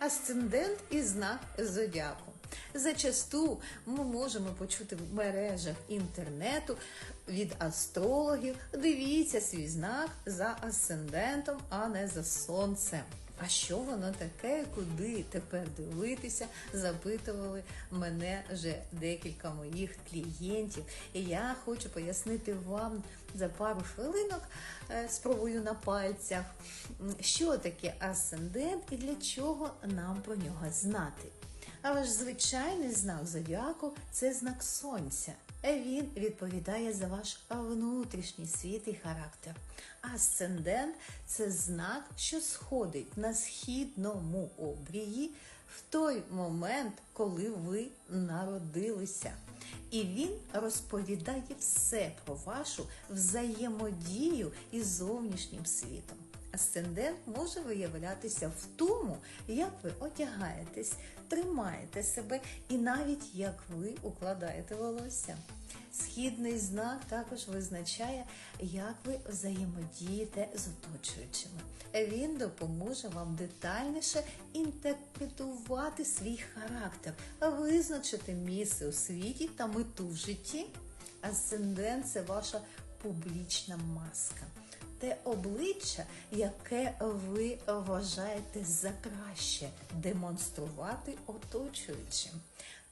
асцендент і знак зодіаку. Зачасту ми можемо почути в мережах інтернету від астрологів. Дивіться свій знак за асцендентом, а не за сонцем. А що воно таке, куди тепер дивитися? Запитували мене вже декілька моїх клієнтів. І я хочу пояснити вам за пару хвилинок, е, спробую на пальцях, що таке асцендент і для чого нам про нього знати. Але ж звичайний знак зодіаку це знак сонця. Він відповідає за ваш внутрішній світ і характер. Асцендент це знак, що сходить на східному обрії в той момент, коли ви народилися. І він розповідає все про вашу взаємодію із зовнішнім світом. Асцендент може виявлятися в тому, як ви одягаєтесь, тримаєте себе і навіть як ви укладаєте волосся. Східний знак також визначає, як ви взаємодієте з оточуючими. Він допоможе вам детальніше інтерпретувати свій характер, визначити місце у світі та мету в житті. Асцендент це ваша публічна маска те обличчя, яке ви вважаєте за краще демонструвати оточуючим.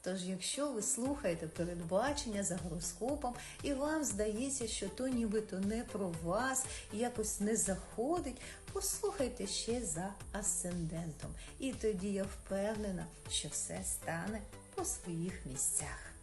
Тож, якщо ви слухаєте передбачення за гороскопом, і вам здається, що то нібито не про вас, якось не заходить, послухайте ще за асцендентом. І тоді я впевнена, що все стане по своїх місцях.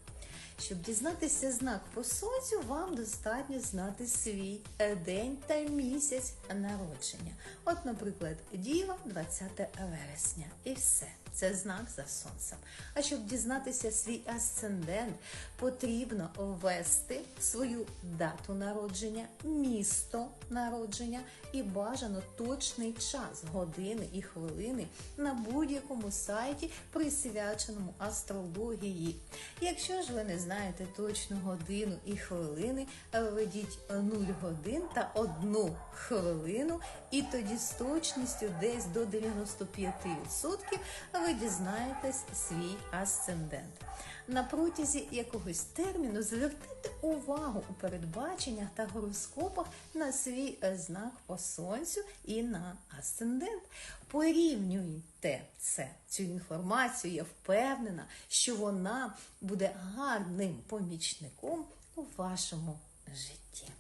Щоб дізнатися знак по сонцю, вам достатньо знати свій е, день та місяць народження. От, наприклад, Діва 20 вересня. І все. Це знак за сонцем. А щоб дізнатися свій асцендент, потрібно ввести свою дату народження, місто народження і бажано точний час, години і хвилини на будь-якому сайті, присвяченому астрології. Якщо ж ви не знаєте точну годину і хвилини, введіть 0 годин та 1 хвилину, і тоді з точністю десь до 95% ви дізнаєтесь свій асцендент. На протязі якогось терміну звертайте увагу у передбаченнях та гороскопах на свій е, знак по сонцю і на асцендент. Порівнюйте це, цю інформацію. Я впевнена, що вона буде гарним помічником у вашому житті.